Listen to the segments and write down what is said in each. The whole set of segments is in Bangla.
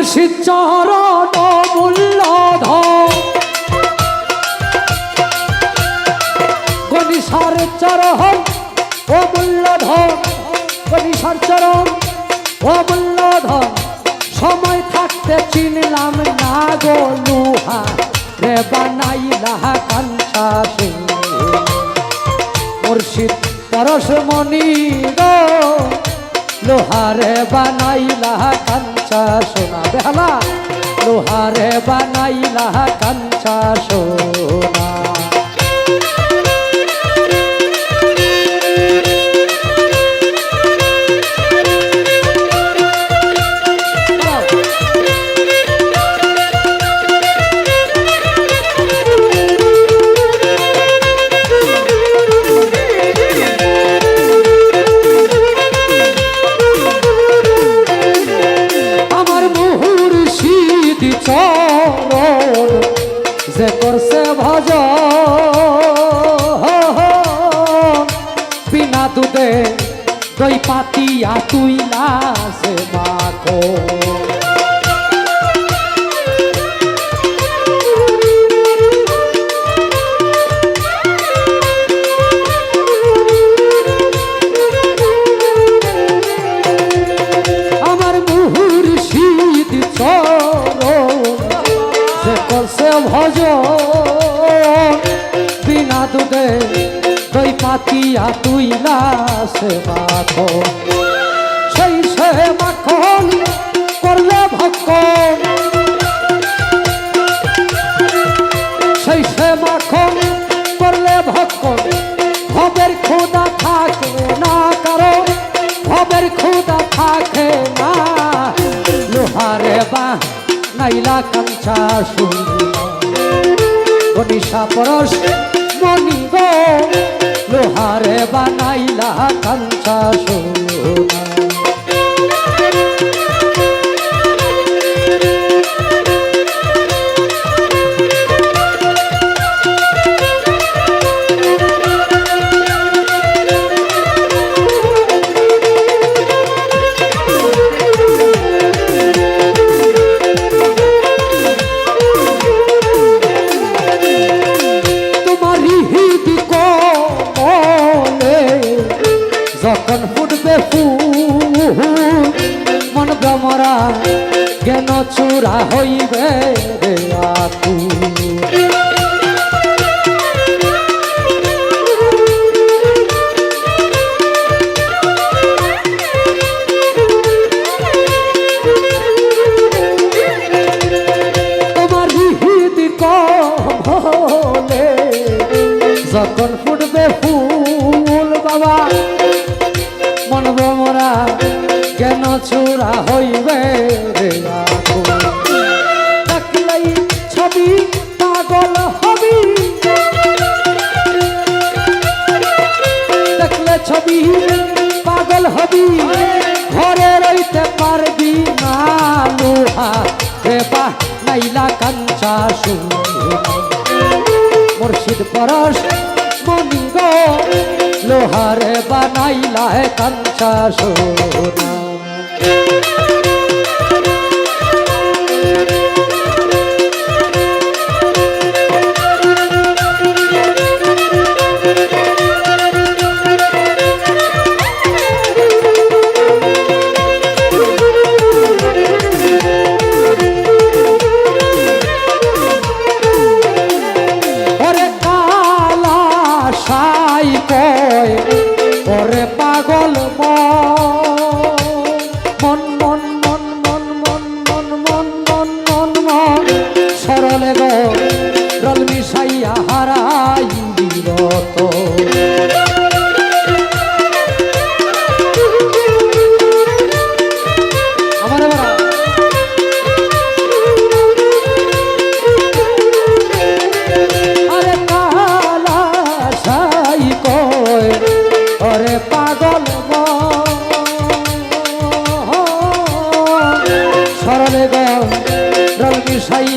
মুর্শিদ চরণ মূল্য গণিসার চরণ ও মূল্যধন গণিসার চরণ ও মূল্যধন সময় থাকতে চিনলাম না গো লুহা। রে বানাইলা কাঞ্চা মুর্শিদ পরশমণি গো। লোহারে বানাইলা কাঞ্চা সোনা। বেহালা লোহারে বানাইলা কাঞ্চা সোনা। পাতিয়া তুই লাশ মাখো। দই পাতিয়া তুইলা সে মাখো সেই সে মাখন করলে ভক্ষণ। সেই সে মাখন করলে ভক্ষণ। ভবের খোদা থাকে না কারও ভবের খোদা থাকে না। লোহারে বা নাইলা কাঞ্চা শুনি গনিশা পরশ মনি গো। লোহারে বানাইলা কাঞ্চা সোনা। যখন ফুটবে ফুল মন ভ্রমরা জ্ঞান চূড়া হইবে রে আকুল। চূড়া হইবে রে। দেখলেই ছবি পাগল হবি। দেখলে ছবি পাগল হবি। ঘরে রইতে পারবি না রে বাহ নাইলা কাঞ্চা মুর্শিদ পরশ মনি লোহারে বানাইলা কাঞ্চা সোনা। পাগল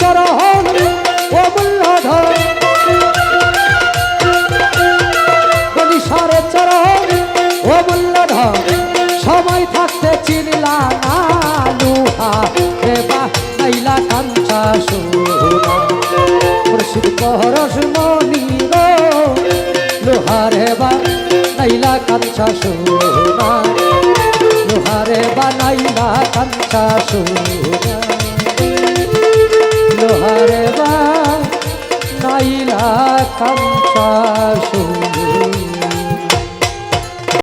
চরণ ও মুল্লাধর গণিসারে চরণ ও মুল্লাধর সময় থাকতে চিনলা না লুহা। রে বা, নাইলা কাঞ্চা সোনা। মুর্শিদ পরশ মনি গো। লোহারে বা, নাইলা কাঞ্চা সোনা। লোহারে বা, নাইলা কাঞ্চা সোনা। লোহারে বা নাইলা কাঞ্চা সোনা